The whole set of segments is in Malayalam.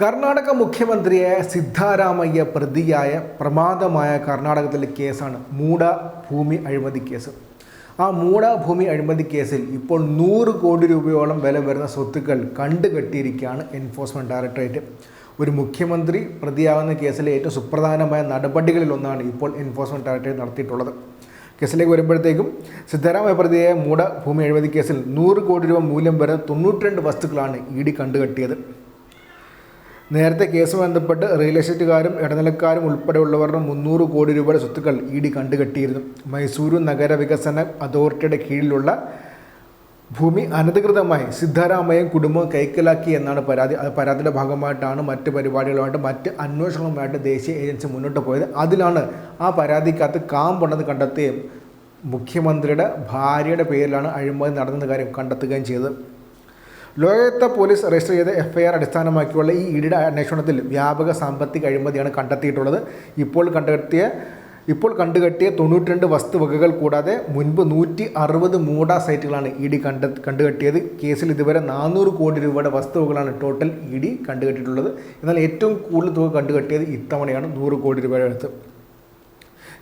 കർണാടക മുഖ്യമന്ത്രിയായ സിദ്ധാരാമയ്യ പ്രതിയായ പ്രമാദമായ കർണാടകത്തിലെ കേസാണ് മൂട ഭൂമി അഴിമതി കേസ്. ആ മൂട ഭൂമി അഴിമതി കേസിൽ ഇപ്പോൾ നൂറ് കോടി രൂപയോളം വില വരുന്ന സ്വത്തുക്കൾ കണ്ടുകെട്ടിയിരിക്കുകയാണ് എൻഫോഴ്സ്മെന്റ് ഡയറക്ടറേറ്റ് ഒരു മുഖ്യമന്ത്രി പ്രതിയാകുന്ന കേസിലെ ഏറ്റവും സുപ്രധാനമായ നടപടികളിൽ ഒന്നാണ് ഇപ്പോൾ എൻഫോഴ്സ്മെന്റ് ഡയറക്ടറേറ്റ് നടത്തിയിട്ടുള്ളത്. കേസിലേക്ക് വരുമ്പോഴത്തേക്കും സിദ്ധരാമയ്യ പ്രതിയായ മൂട ഭൂമി അഴിമതി കേസിൽ നൂറ് കോടി രൂപ മൂല്യം വരുന്ന തൊണ്ണൂറ്റിരണ്ട് വസ്തുക്കളാണ് ഇ ഡി കണ്ടുകെട്ടിയത്. നേരത്തെ കേസ് ബന്ധപ്പെട്ട് റിയൽ എസ്റ്റേറ്റുകാരും ഇടനിലക്കാരും ഉൾപ്പെടെയുള്ളവരുടെ മുന്നൂറ് കോടി രൂപയുടെ സ്വത്തുക്കൾ ഇ ഡി കണ്ടുകെട്ടിയിരുന്നു. മൈസൂരു നഗര വികസന അതോറിറ്റിയുടെ കീഴിലുള്ള ഭൂമി അനധികൃതമായി സിദ്ധാരാമയ്യയും കുടുംബവും കൈക്കലാക്കി എന്നാണ് പരാതി. അത് പരാതിയുടെ ഭാഗമായിട്ടാണ് മറ്റ് പരിപാടികളുമായിട്ട് മറ്റ് അന്വേഷണവുമായിട്ട് ദേശീയ ഏജൻസി മുന്നോട്ട് പോയത്. അതിലാണ് ആ പരാതിക്കകത്ത് കാമ്പുണ്ടെന്ന് കണ്ടെത്തുകയും മുഖ്യമന്ത്രിയുടെ ഭാര്യയുടെ പേരിലാണ് അഴിമതി നടന്ന കാര്യം കണ്ടെത്തുകയും ചെയ്തത്. ലോകത്തെ പോലീസ് രജിസ്റ്റർ ചെയ്ത എഫ്ഐആർ അടിസ്ഥാനമാക്കിയുള്ള ഈ ഇഡിയുടെ അന്വേഷണത്തിൽ വ്യാപക സാമ്പത്തിക അഴിമതിയാണ് കണ്ടെത്തിയിട്ടുള്ളത്. ഇപ്പോൾ കണ്ടെത്തിയ ഇപ്പോൾ കണ്ടുകെട്ടിയ തൊണ്ണൂറ്റിരണ്ട് വസ്തുവകകൾ കൂടാതെ മുൻപ് നൂറ്റി അറുപത് മൂട സൈറ്റുകളാണ് ഇ ഡി കണ്ട കണ്ടുകെട്ടിയത്. കേസിൽ ഇതുവരെ നാനൂറ് കോടി രൂപയുടെ വസ്തുവകളാണ് ടോട്ടൽ ഇ ഡി കണ്ടുകെട്ടിയിട്ടുള്ളത്. എന്നാൽ ഏറ്റവും കൂടുതൽ തുക കണ്ടുകെട്ടിയത് ഇത്തവണയാണ് നൂറ് കോടി രൂപയുടെ അടുത്ത്.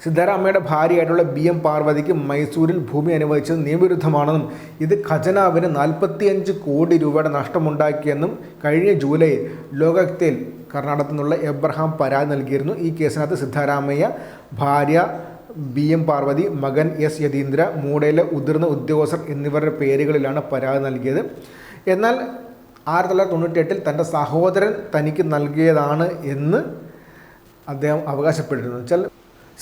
സിദ്ധാരാമയ്യയുടെ ഭാര്യയായിട്ടുള്ള ബി എം പാർവതിക്ക് മൈസൂരിൽ ഭൂമി അനുവദിച്ചത് നിയമവിരുദ്ധമാണെന്നും ഇത് ഖജനാവിന് നാൽപ്പത്തിയഞ്ച് കോടി രൂപയുടെ നഷ്ടമുണ്ടാക്കിയെന്നും കഴിഞ്ഞ ജൂലൈ ലോകത്തിൽ കർണാടകത്തിൽ നിന്നുള്ള എബ്രഹാം പരാതി നൽകിയിരുന്നു. ഈ കേസിനകത്ത് സിദ്ധാരാമയ്യ ഭാര്യ ബി എം പാർവതി മകൻ എസ് യതീന്ദ്ര മൂടയിലെ ഉതിർന്ന ഉദ്യോഗസ്ഥർ എന്നിവരുടെ പേരുകളിലാണ് പരാതി നൽകിയത്. എന്നാൽ ആയിരത്തി തൊള്ളായിരത്തി തൊണ്ണൂറ്റി എട്ടിൽ തന്റെ സഹോദരൻ തനിക്ക് നൽകിയതാണ് എന്ന് അദ്ദേഹം അവകാശപ്പെട്ടിരുന്നു. വെച്ചാൽ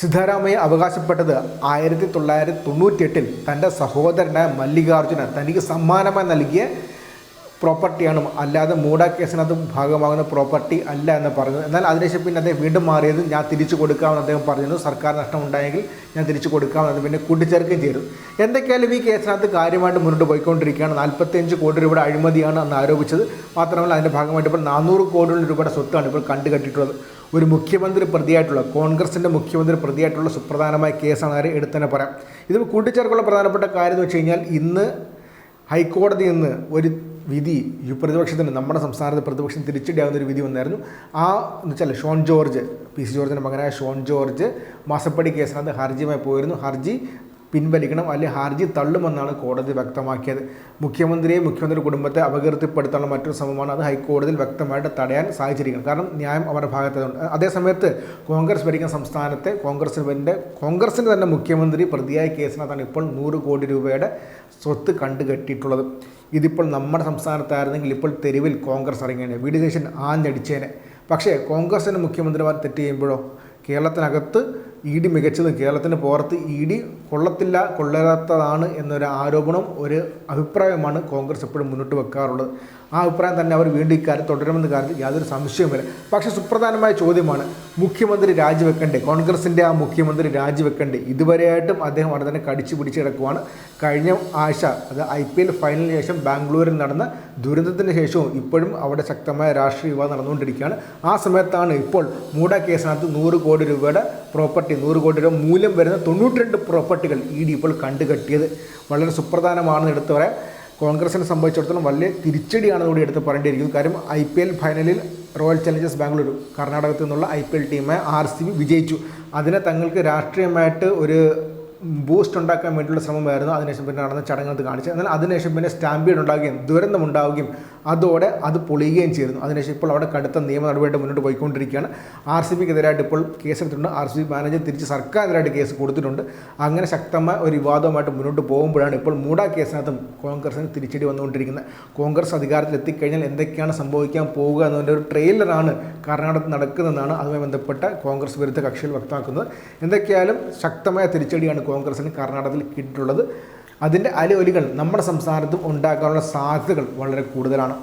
സിദ്ധാരാമയ്യ അവകാശപ്പെട്ടത് ആയിരത്തി തൊള്ളായിരത്തി തൊണ്ണൂറ്റിയെട്ടിൽ തന്റെ സഹോദരനായ മല്ലികാർജുന തനിക്ക് സമ്മാനമായി നൽകിയ പ്രോപ്പർട്ടിയാണ്. അല്ലാതെ മൂട കേസിനകത്ത് ഭാഗമാകുന്ന പ്രോപ്പർട്ടി അല്ല എന്ന് പറഞ്ഞത് എന്നാൽ അതിനുശേഷം പിന്നെ അദ്ദേഹം വീണ്ടും മാറിയത് ഞാൻ തിരിച്ചു കൊടുക്കാമെന്ന് അദ്ദേഹം പറഞ്ഞിരുന്നു. സർക്കാർ നഷ്ടം ഉണ്ടായെങ്കിൽ ഞാൻ തിരിച്ചു കൊടുക്കാമെന്ന് പിന്നെ കൂട്ടിച്ചേർക്കുകയും ചെയ്തു. എന്തൊക്കെയായാലും ഈ കേസിനകത്ത് കാര്യമായിട്ട് മുന്നോട്ട് പോയിക്കൊണ്ടിരിക്കുകയാണ്. നാൽപ്പത്തിയഞ്ച് കോടി രൂപയുടെ അഴിമതിയാണ് അന്ന് ആരോപിച്ചത്. മാത്രമല്ല അതിന്റെ ഭാഗമായിട്ട് ഇപ്പോൾ നാനൂറ് കോടി രൂപയുടെ സ്വത്താണ് ഇപ്പോൾ കണ്ടുകെട്ടിട്ടുള്ളത് ഒരു മുഖ്യമന്ത്രി പ്രതിയായിട്ടുള്ള കോൺഗ്രസിന്റെ മുഖ്യമന്ത്രി പ്രതിയായിട്ടുള്ള സുപ്രധാനമായ കേസാണ് ആര്? എടുത്തന്നെ പറയാം. ഇത് കൂട്ടിച്ചേർക്കുള്ള പ്രധാനപ്പെട്ട കാര്യം എന്ന് വെച്ച് കഴിഞ്ഞാൽ ഇന്ന് ഹൈക്കോടതി നിന്ന് ഒരു വിധി പ്രതിപക്ഷത്തിന് നമ്മുടെ സംസ്ഥാനത്ത് പ്രതിപക്ഷം തിരിച്ചടിയാവുന്ന ഒരു വിധി വന്നായിരുന്നു. ആ എന്ന് വെച്ചാൽ ഷോൺ ജോർജ് പി സി ജോർജിന്റെ മകനായ ഷോൺ ജോർജ് മാസപ്പടി കേസിനകത്ത് ഹർജിയുമായി പോയിരുന്നു. ഹർജി പിൻവലിക്കണം അല്ലെങ്കിൽ ഹർജി തള്ളുമെന്നാണ് കോടതി വ്യക്തമാക്കിയത്. മുഖ്യമന്ത്രിയെ മുഖ്യമന്ത്രി കുടുംബത്തെ അപകീർത്തിപ്പെടുത്താനുള്ള മറ്റൊരു ശ്രമമാണ് അത് ഹൈക്കോടതിയിൽ വ്യക്തമായിട്ട് തടയാൻ സാധിച്ചിരിക്കുന്നത്. കാരണം ന്യായം അവരുടെ ഭാഗത്തുണ്ട് അതേസമയത്ത് കോൺഗ്രസ് ഭരിക്കുന്ന സംസ്ഥാനത്തെ കോൺഗ്രസിന്റെ കോൺഗ്രസിന്റെ തന്നെ മുഖ്യമന്ത്രി പ്രതിയായ കേസിനകത്താണ് ഇപ്പോൾ നൂറ് കോടി രൂപയുടെ സ്വത്ത് കണ്ടുകെട്ടിയിട്ടുള്ളത്. ഇതിപ്പോൾ നമ്മുടെ സംസ്ഥാനത്തായിരുന്നെങ്കിൽ ഇപ്പോൾ തെരുവിൽ കോൺഗ്രസ് ഇറങ്ങിയേനെ. വി ഡി ശേഷൻ ആഞ്ഞടിച്ചേനെ. പക്ഷേ കോൺഗ്രസിന്റെ മുഖ്യമന്ത്രിമാർ തെറ്റ് ചെയ്യുമ്പോഴോ? കേരളത്തിനകത്ത് ഇ ഡി മികച്ചതും കേരളത്തിന് പുറത്ത് ഇ ഡി കൊള്ളത്തില്ല കൊള്ളരാത്തതാണ് എന്നൊരു ആരോപണം ഒരു അഭിപ്രായമാണ് കോൺഗ്രസ് എപ്പോഴും മുന്നോട്ട് വെക്കാറുള്ളത്. ആ അഭിപ്രായം തന്നെ അവർ വീണ്ടും ഇക്കാര്യം തുടരുമെന്ന കാര്യത്തിൽ യാതൊരു സംശയവുമില്ല. പക്ഷേ സുപ്രധാനമായ ചോദ്യമാണ് മുഖ്യമന്ത്രി രാജിവെക്കണ്ടേ? കോൺഗ്രസിന്റെ ആ മുഖ്യമന്ത്രി രാജിവെക്കണ്ടേ? ഇതുവരെയായിട്ടും അദ്ദേഹം അവിടെ തന്നെ കടിച്ചു പിടിച്ച് കിടക്കുവാണ്. കഴിഞ്ഞ ആഴ്ച അത് ഐ പി എൽ ഫൈനലിന് ശേഷം ബാംഗ്ലൂരിൽ നടന്ന ദുരന്തത്തിന് ശേഷവും ഇപ്പോഴും അവിടെ ശക്തമായ രാഷ്ട്രീയ വിവാദം നടന്നുകൊണ്ടിരിക്കുകയാണ്. ആ സമയത്താണ് ഇപ്പോൾ മൂട കേസിനകത്ത് നൂറ് കോടി രൂപയുടെ പ്രോപ്പർട്ടി നൂറ് കോടി രൂപ മൂല്യം വരുന്ന തൊണ്ണൂറ്റിരണ്ട് പ്രോപ്പർട്ടികൾ ഇ ഡി ഇപ്പോൾ കണ്ടുകെട്ടിയത്. വളരെ സുപ്രധാനമാണെന്ന് എടുത്തു പറയാം കോൺഗ്രസിനെ സംബന്ധിച്ചിടത്തോളം വലിയ തിരിച്ചടിയാണ് കൂടി എടുത്ത് പറയേണ്ടിയിരിക്കുന്നത്. കാര്യം ഐ പി എൽ ഫൈനലിൽ റോയൽ ചലഞ്ചേഴ്സ് ബാംഗ്ലൂർ കർണാടകത്തിൽ നിന്നുള്ള ഐ പി എൽ ടീമായ ആർ സി ബി വിജയിച്ചു. അതിനെ തങ്ങൾക്ക് രാഷ്ട്രീയമായിട്ട് ഒരു ബൂസ്റ്റ് ഉണ്ടാക്കാൻ വേണ്ടിയുള്ള ശ്രമമായിരുന്നു. അതിനുശേഷം പിന്നെ നടന്ന ചടങ്ങിനകത്ത് കാണിച്ചത്. എന്നാൽ അതിനുശേഷം പിന്നെ സ്റ്റാമ്പീഡ് ഉണ്ടാവുകയും ദുരന്തം ഉണ്ടാവുകയും അതോടെ അത് പൊളിയുകയും ചെയ്യുന്നു. അതിനുശേഷം ഇപ്പോൾ അവിടെ കടുത്ത നിയമ നടപടിയായിട്ട് മുന്നോട്ട് പോയിക്കൊണ്ടിരിക്കുകയാണ്. ആർ സി ബിക്കെതിരായിട്ട് ഇപ്പോൾ കേസെടുത്തിട്ടുണ്ട്. ആർ സി ബി മാനേജർ തിരിച്ച് സർക്കാരിനെതിരായിട്ട് കേസ് കൊടുത്തിട്ടുണ്ട്. അങ്ങനെ ശക്തമായ ഒരു വിവാദവുമായിട്ട് മുന്നോട്ട് പോകുമ്പോഴാണ് ഇപ്പോൾ മൂട കേസിനകത്തും കോൺഗ്രസിന് തിരിച്ചടി വന്നുകൊണ്ടിരിക്കുന്നത്. കോൺഗ്രസ് അധികാരത്തിൽ എത്തിക്കഴിഞ്ഞാൽ എന്തൊക്കെയാണ് സംഭവിക്കാൻ പോവുക എന്നതിന്റെ ഒരു ട്രെയിലറാണ് കർണാടകത്തിൽ നടക്കുന്നതെന്നാണ് അതുമായി ബന്ധപ്പെട്ട കോൺഗ്രസ് വിരുദ്ധ കക്ഷികൾ വ്യക്തമാക്കുന്നത്. എന്തൊക്കെയായാലും ശക്തമായ തിരിച്ചടിയാണ് കോൺഗ്രസിന് കർണാടകത്തിൽ കിട്ടിയിട്ടുള്ളത്. അതിന്റെ അലയൊലികൾ നമ്മുടെ സംസ്ഥാനത്തും ഉണ്ടാക്കാനുള്ള സാധ്യതകൾ വളരെ കൂടുതലാണ്.